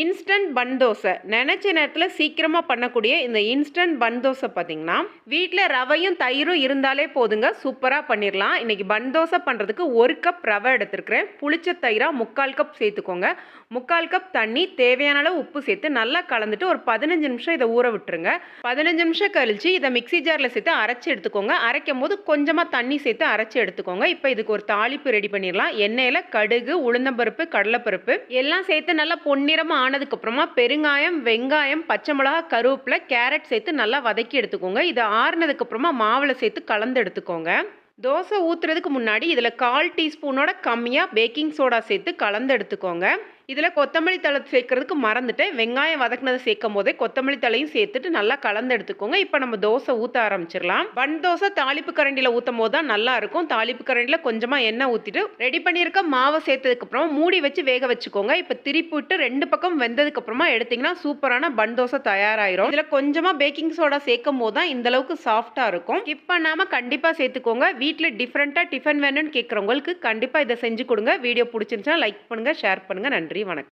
Instant பன் தோசை. நினச்ச நேரத்தில் சீக்கிரமாக பண்ணக்கூடிய இந்த இன்ஸ்டன்ட் பன் தோசை பார்த்தீங்கன்னா வீட்டில் ரவையும் தயிரும் இருந்தாலே போதுங்க. சூப்பராக பண்ணிடலாம் இன்றைக்கி பன் தோசை பண்ணுறதுக்கு ஒரு கப் ரவை எடுத்துருக்கிறேன். புளிச்ச தயிராக முக்கால் கப் சேர்த்துக்கோங்க. முக்கால் கப் தண்ணி தேவையான அளவு உப்பு சேர்த்து நல்லா கலந்துட்டு ஒரு பதினஞ்சு நிமிஷம் இதை ஊற விட்டுருங்க. பதினஞ்சு நிமிஷம் கழிச்சு இதை மிக்ஸி ஜாரில் சேர்த்து அரைச்சி எடுத்துக்கோங்க. அரைக்கும் போது கொஞ்சமாக தண்ணி சேர்த்து அரைச்சி எடுத்துக்கோங்க. இப்போ இதுக்கு ஒரு தாளிப்பு ரெடி பண்ணிடலாம் எண்ணெயில் கடுகு உளுந்தம்பருப்பு கடலைப்பருப்பு எல்லாம் சேர்த்து நல்லா பொன்னிறமாக ஆனதுக்கப்புறமா பெருங்காயம் வெங்காயம் பச்சை மிளகா கருவேப்பிலை கேரட் சேர்த்து நல்லா வதக்கி எடுத்துக்கோங்க. இது ஆறுனதுக்கப்புறமா மாவில் சேர்த்து கலந்து எடுத்துக்கோங்க. தோசை ஊற்றுறதுக்கு முன்னாடி இதில் கால் டீஸ்பூனோட கம்மியாக பேக்கிங் சோடா சேர்த்து கலந்து எடுத்துக்கோங்க. இதில் கொத்தமல்லி தழை சேர்க்கறதுக்கு மறந்துட்டேன். வெங்காயம் வதக்குனதை சேர்க்கும் போதே கொத்தமல்லி தழையும் சேர்த்துட்டு நல்லா கலந்து எடுத்துக்கோங்க. இப்போ நம்ம தோசை ஊற்ற ஆரம்பிச்சிடலாம். பன் தோசை தாளிப்பு கரண்டியில் ஊற்றும் போது தான் நல்லா இருக்கும். தாளிப்பு கரண்டியில் கொஞ்சமாக எண்ணெய் ஊற்றிட்டு ரெடி பண்ணியிருக்க மாவை சேர்த்ததுக்கப்புறம் மூடி வச்சு வேக வச்சுக்கோங்க. இப்போ திருப்பி விட்டு ரெண்டு பக்கம் வெந்ததுக்கப்புறமா எடுத்திங்கன்னா சூப்பரான பன் தோசை தயாராகிரும் இதில் கொஞ்சமாக பேக்கிங் சோடா சேர்க்கும் போது தான் இந்தளவுக்கு சாஃப்டாக இருக்கும். ஸ்கிப் பண்ணாமல் கண்டிப்பாக சேர்த்துக்கோங்க. வீட்டில் டிஃப்ரெண்ட்டாக டிஃபன் வேணும்னு கேட்குறவங்களுக்கு கண்டிப்பாக இதை செஞ்சு கொடுங்க. வீடியோ பிடிச்சிருந்துச்சுன்னா லைக் பண்ணுங்கள் ஷேர் பண்ணுங்கள் நன்றி. நன்றி வணக்கம்.